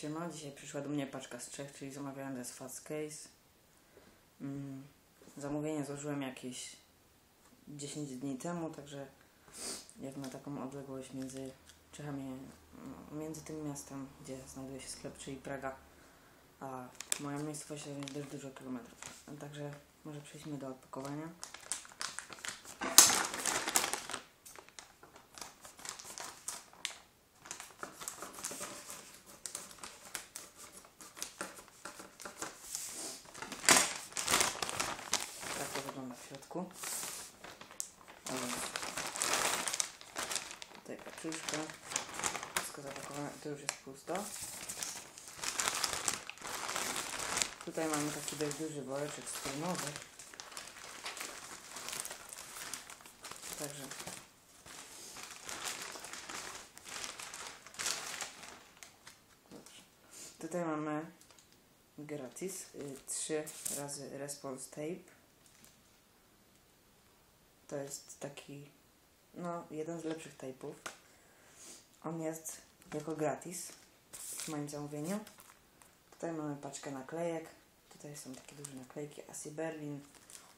Siema, dzisiaj przyszła do mnie paczka z trzech, czyli zamawiałem des Fast Case. Mm, zamówienie złożyłem jakieś 10 dni temu, także jak na taką odległość między Czechami, no, między tym miastem, gdzie znajduje się sklep, czyli Praga, a moja miejscowość to jest dość dużo kilometrów. Także może przejdźmy do odpakowania. Tak to wygląda w środku. Więc Tutaj paczuszka. Wszystko zapakowane. To już jest pusto. Tutaj mamy taki dość duży woreczek strunowy. Także Dobrze. Tutaj mamy gratis y, 3 razy response tape. To jest taki, no, jeden z lepszych tape'ów. On jest jako gratis w moim zamówieniu. Tutaj mamy paczkę naklejek. Tutaj są takie duże naklejki Asi Berlin,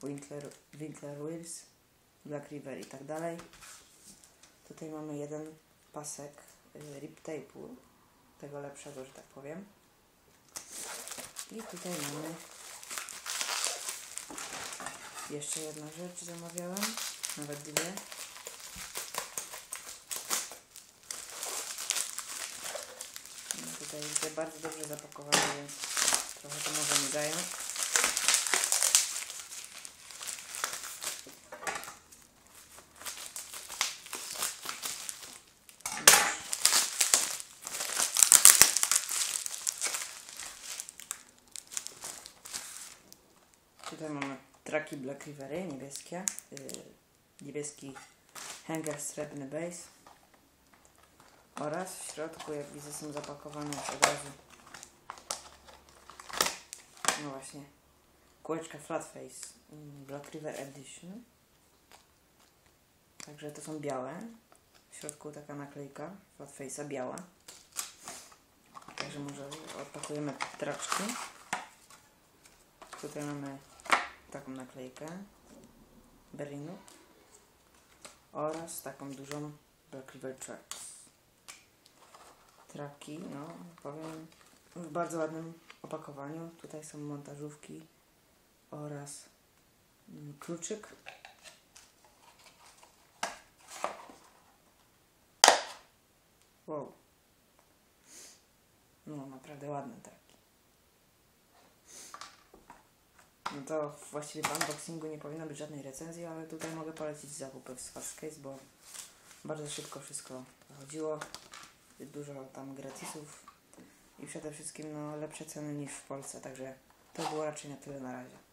Winkler, Winkler Wills, Black River i tak dalej. Tutaj mamy jeden pasek y, rip tape'u, tego lepszego, że tak powiem. I tutaj mamy jeszcze jedna rzecz zamawiałem, nawet dwie. No tutaj widzę bardzo dobrze zapakowane, więc trochę to może mi zająć. Tutaj mamy traki Black Rivery, niebieskie. Yy, niebieski hanger srebrny base. Oraz w środku, jak widzę, są zapakowane od razu. No właśnie. Kółeczka Flat Face mm, Black River Edition. Także to są białe. W środku taka naklejka Flat Face'a biała. Także może odpakujemy traczki. Tutaj mamy taką naklejkę Berlinu oraz taką dużą Black River Tracks. Traki, no powiem, w bardzo ładnym opakowaniu. Tutaj są montażówki oraz mm, kluczyk. Wow. No, naprawdę ładne traki. No to właściwie w unboxingu nie powinno być żadnej recenzji, ale tutaj mogę polecić zakupy w Fastcase, bo bardzo szybko wszystko chodziło. Dużo tam gratisów i przede wszystkim no, lepsze ceny niż w Polsce, także to było raczej na tyle na razie.